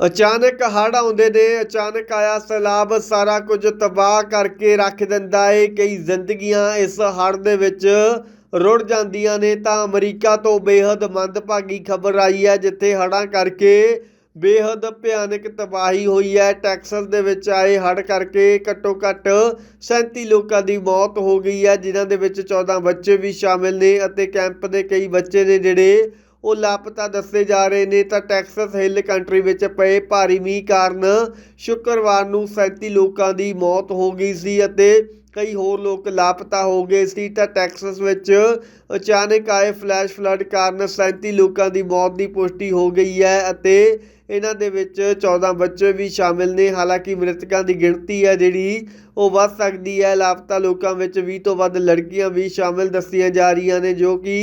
ਅਚਾਨਕ ਹੜ੍ਹ ਆਉਂਦੇ ਨੇ, ਅਚਾਨਕ ਆਇਆ ਸੈਲਾਬ ਸਾਰਾ ਕੁਝ ਤਬਾਹ ਕਰਕੇ ਰੱਖ ਦਿੰਦਾ ਏ। ਕਈ ਜ਼ਿੰਦਗੀਆਂ ਇਸ ਹੜ੍ਹ ਦੇ ਵਿੱਚ ਰੁੜ ਜਾਂਦੀਆਂ ਨੇ। ਤਾਂ ਅਮਰੀਕਾ ਤੋਂ ਬੇहद ਮੰਦਭਾਗੀ ਖਬਰ ਆਈ ਹੈ, ਜਿੱਥੇ ਹੜ੍ਹਾਂ ਕਰਕੇ ਬੇहद ਭਿਆਨਕ ਤਬਾਹੀ ਹੋਈ ਹੈ। ਟੈਕਸਸ ਦੇ ਵਿੱਚ ਆਏ ਹੜ੍ਹ ਕਰਕੇ ਘੱਟੋ ਘੱਟ 37 ਲੋਕਾਂ ਦੀ ਮੌਤ ਹੋ ਗਈ ਹੈ, ਜਿਨ੍ਹਾਂ ਦੇ ਵਿੱਚ 14 ਬੱਚੇ ਵੀ ਸ਼ਾਮਿਲ ਨੇ ਅਤੇ ਕੈਂਪ ਦੇ ਕਈ ਬੱਚੇ ਨੇ ਜਿਹੜੇ ਉਹ ਲਾਪਤਾ ਦੱਸੇ ਜਾ ਰਹੇ ਨੇ ਤਾਂ ਟੈਕਸਸ ਹਿੱਲ ਕੰਟਰੀ ਵਿੱਚ ਪਏ ਭਾਰੀ ਮੀਂਹ ਕਾਰਨ ਸ਼ੁੱਕਰਵਾਰ ਨੂੰ 37 ਲੋਕਾਂ ਦੀ ਮੌਤ ਹੋ ਗਈ ਸੀ ਅਤੇ ਕਈ ਹੋਰ ਲੋਕ ਲਾਪਤਾ ਹੋ ਗਏ ਸੀ ਤਾਂ ਟੈਕਸਸ ਵਿੱਚ ਅਚਾਨਕ ਆਏ ਫਲੈਸ਼ ਫਲੱਡ ਕਾਰਨ 37 ਲੋਕਾਂ ਦੀ ਮੌਤ ਦੀ ਪੁਸ਼ਟੀ ਹੋ ਗਈ ਹੈ ਅਤੇ ਇਹਨਾਂ ਦੇ ਵਿੱਚ 14 ਬੱਚੇ ਵੀ ਸ਼ਾਮਿਲ ਨੇ। ਹਾਲਾਂਕਿ ਮ੍ਰਿਤਕਾਂ ਦੀ ਗਿਣਤੀ ਹੈ ਜਿਹੜੀ ਉਹ ਵੱਧ ਸਕਦੀ ਹੈ। ਲਾਪਤਾ ਲੋਕਾਂ ਵਿੱਚ 20 ਤੋਂ ਵੱਧ ਲੜਕੀਆਂ ਵੀ ਸ਼ਾਮਿਲ ਦੱਸੀਆਂ ਜਾ ਰਹੀਆਂ ਨੇ ਜੋ ਕਿ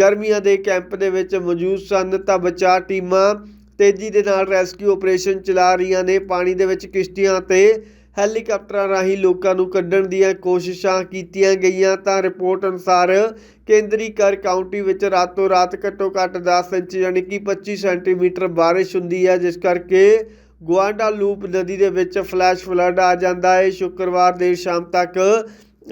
ਗਰਮੀਆਂ ਦੇ ਕੈਂਪ ਦੇ ਵਿੱਚ ਮੌਜੂਦ ਸਨ। ਤਾਂ ਬਚਾਅ ਟੀਮਾਂ ਤੇਜ਼ੀ ਦੇ ਨਾਲ ਰੈਸਕਿਊ ਆਪਰੇਸ਼ਨ ਚਲਾ ਰਹੀਆਂ ਨੇ। ਪਾਣੀ ਦੇ ਵਿੱਚ ਕਿਸ਼ਤੀਆਂ ਤੇ ਹੈਲੀਕਾਪਟਰਾਂ ਰਾਹੀਂ ਲੋਕਾਂ ਨੂੰ ਕੱਢਣ ਦੀਆਂ ਕੋਸ਼ਿਸ਼ਾਂ ਕੀਤੀਆਂ ਗਈਆਂ ਤਾਂ ਰਿਪੋਰਟ ਅਨੁਸਾਰ ਕੇਂਦਰੀ ਕਰ ਕਾਉਂਟੀ ਵਿੱਚ ਰਾਤੋਂ ਰਾਤ ਘੱਟੋ ਘੱਟ 10 ਇੰਚ ਯਾਨੀ ਕਿ 25 ਸੈਂਟੀਮੀਟਰ ਬਾਰਿਸ਼ ਹੁੰਦੀ ਹੈ, ਜਿਸ ਕਰਕੇ ਗੁਆਂਡਾਲੂਪ ਨਦੀ ਦੇ ਵਿੱਚ ਫਲੈਸ਼ ਫਲੱਡ ਆ ਜਾਂਦਾ ਹੈ। ਸ਼ੁੱਕਰਵਾਰ ਦੇਰ ਸ਼ਾਮ ਤੱਕ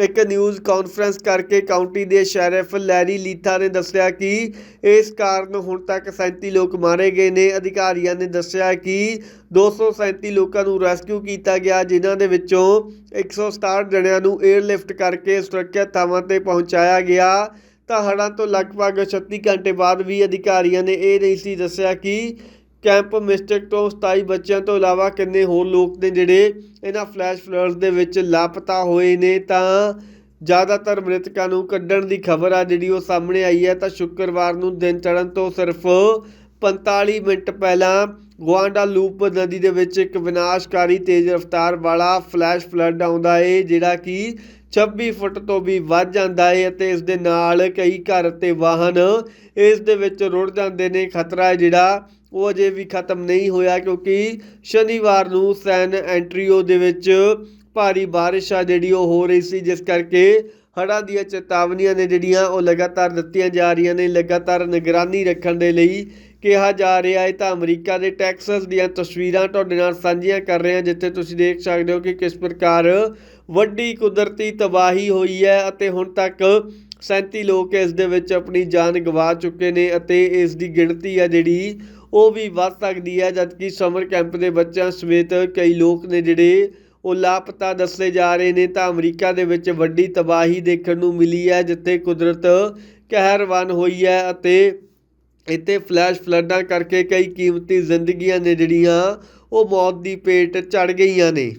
ਇੱਕ ਨਿਊਜ਼ ਕਾਨਫਰੰਸ ਕਰਕੇ ਕਾਉਂਟੀ ਦੇ ਸ਼ੈਰਿਫ ਲੈਰੀ ਲੀਥਾ ਨੇ ਦੱਸਿਆ ਕਿ ਇਸ ਕਾਰਨ ਹੁਣ ਤੱਕ 37 ਲੋਕ ਮਾਰੇ ਗਏ ਨੇ। ਅਧਿਕਾਰੀਆਂ ਨੇ ਦੱਸਿਆ ਕਿ 237 ਲੋਕਾਂ ਨੂੰ ਰੈਸਕਿਊ ਕੀਤਾ ਗਿਆ, ਜਿਨ੍ਹਾਂ ਦੇ ਵਿੱਚੋਂ 167 ਜਣਿਆਂ ਨੂੰ 에ਅਰਲਿਫਟ ਕਰਕੇ ਸੁਰੱਖਿਅਤ ਥਾਵਾਂ ਤੇ ਪਹੁੰਚਾਇਆ ਗਿਆ। ਤਾਂ ਹੜ੍ਹਾਂ ਤੋਂ ਲਗਭਗ 36 ਘੰਟੇ ਬਾਅਦ ਵੀ ਅਧਿਕਾਰੀਆਂ ਨੇ ਇਹ ਨਹੀਂ ਸੀ ਦੱਸਿਆ ਕਿ ਕੈਂਪ ਮਿਸਟਿਕ ਤੋਂ 27 ਬੱਚਿਆਂ ਤੋਂ ਇਲਾਵਾ ਕਿੰਨੇ ਹੋਰ ਲੋਕ ਨੇ ਜਿਹੜੇ ਇਹਨਾਂ ਫਲੈਸ਼ ਫਲੱਡਸ ਦੇ ਵਿੱਚ ਲਾਪਤਾ ਹੋਏ ਨੇ? ਤਾਂ ਜ਼ਿਆਦਾਤਰ ਮ੍ਰਿਤਕਾਂ ਨੂੰ ਕੱਢਣ ਦੀ ਖਬਰ ਆ ਜਿਹੜੀ ਉਹ ਸਾਹਮਣੇ ਆਈ ਹੈ। ਤਾਂ ਸ਼ੁੱਕਰਵਾਰ ਨੂੰ ਦਿਨ ਚੜ੍ਹਨ ਤੋਂ ਸਿਰਫ 45 ਮਿੰਟ ਪਹਿਲਾਂ ਗੁਆਂਡਾਲੂਪ ਨਦੀ ਦੇ ਵਿੱਚ ਇੱਕ ਵਿਨਾਸ਼ਕਾਰੀ ਤੇਜ਼ ਰਫ਼ਤਾਰ ਵਾਲਾ ਫਲੈਸ਼ ਫਲੱਡ ਆਉਂਦਾ ਏ, ਜਿਹੜਾ ਕਿ 26 ਫੁੱਟ ਤੋਂ ਵੀ ਵੱਧ ਜਾਂਦਾ ਏ ਅਤੇ ਇਸ ਦੇ ਨਾਲ ਕਈ ਘਰ ਅਤੇ ਵਾਹਨ ਇਸ ਦੇ ਵਿੱਚ ਰੁੜ ਜਾਂਦੇ ਨੇ। ਖਤਰਾ ਹੈ ਜਿਹੜਾ, ਉਹ ਅਜੇ ਵੀ ਖਤਮ ਨਹੀਂ ਹੋਇਆ ਕਿਉਂਕਿ ਸ਼ਨੀਵਾਰ ਨੂੰ ਸੈਨ ਐਂਟਰੀਓ ਦੇ ਵਿੱਚ ਭਾਰੀ ਬਾਰਿਸ਼ ਆ ਜਿਹੜੀ ਉਹ ਹੋ ਰਹੀ ਸੀ, ਜਿਸ ਕਰਕੇ ਹੜ੍ਹਾਂ ਦੀਆਂ ਚੇਤਾਵਨੀਆਂ ਨੇ ਜਿਹੜੀਆਂ ਉਹ ਲਗਾਤਾਰ ਦਿੱਤੀਆਂ ਜਾ ਰਹੀਆਂ ਨੇ। ਲਗਾਤਾਰ ਨਿਗਰਾਨੀ ਰੱਖਣ ਦੇ ਲਈ ਕਿਹਾ ਜਾ ਰਿਹਾ ਹੈ ਤਾਂ ਅਮਰੀਕਾ ਦੇ ਟੈਕਸਸ ਦੀਆਂ ਤਸਵੀਰਾਂ ਤੁਹਾਡੇ ਨਾਲ ਸਾਂਝੀਆਂ ਕਰ ਰਹੇ ਹਾਂ ਜਿੱਥੇ ਤੁਸੀਂ ਦੇਖ ਸਕਦੇ ਹੋ ਕਿ ਕਿਸ ਪ੍ਰਕਾਰ ਵੱਡੀ ਕੁਦਰਤੀ ਤਬਾਹੀ ਹੋਈ ਹੈ ਅਤੇ ਹੁਣ ਤੱਕ 37 ਲੋਕ ਇਸ ਦੇ ਵਿੱਚ ਆਪਣੀ ਜਾਨ ਗਵਾ ਚੁੱਕੇ ਨੇ ਅਤੇ ਇਸ ਦੀ ਗਿਣਤੀ ਹੈ ਜਿਹੜੀ, ਉਹ ਵੀ ਵੱਧ ਸਕਦੀ ਹੈ, ਜਦਕਿ ਸਮਰ ਕੈਂਪ ਦੇ ਬੱਚਿਆਂ ਸਮੇਤ ਕਈ ਲੋਕ ਨੇ ਜਿਹੜੇ ਉਹ ਲਾਪਤਾ ਦੱਸੇ ਜਾ ਰਹੇ ਨੇ, ਤਾਂ ਅਮਰੀਕਾ ਦੇ ਵਿੱਚ ਵੱਡੀ ਤਬਾਹੀ ਦੇਖਣ ਨੂੰ ਮਿਲੀ ਹੈ, ਜਿੱਥੇ ਕੁਦਰਤ ਕਹਿਰਵਾਨ ਹੋਈ ਹੈ ਅਤੇ ਇੱਥੇ ਫਲੈਸ਼ ਫਲੱਡਾਂ ਕਰਕੇ ਕਈ ਕੀਮਤੀ ਜ਼ਿੰਦਗੀਆਂ ਨੇ ਜਿਹੜੀਆਂ ਉਹ ਮੌਤ ਦੀ ਪੇਟ ਚੜ੍ਹ ਗਈਆਂ ਨੇ।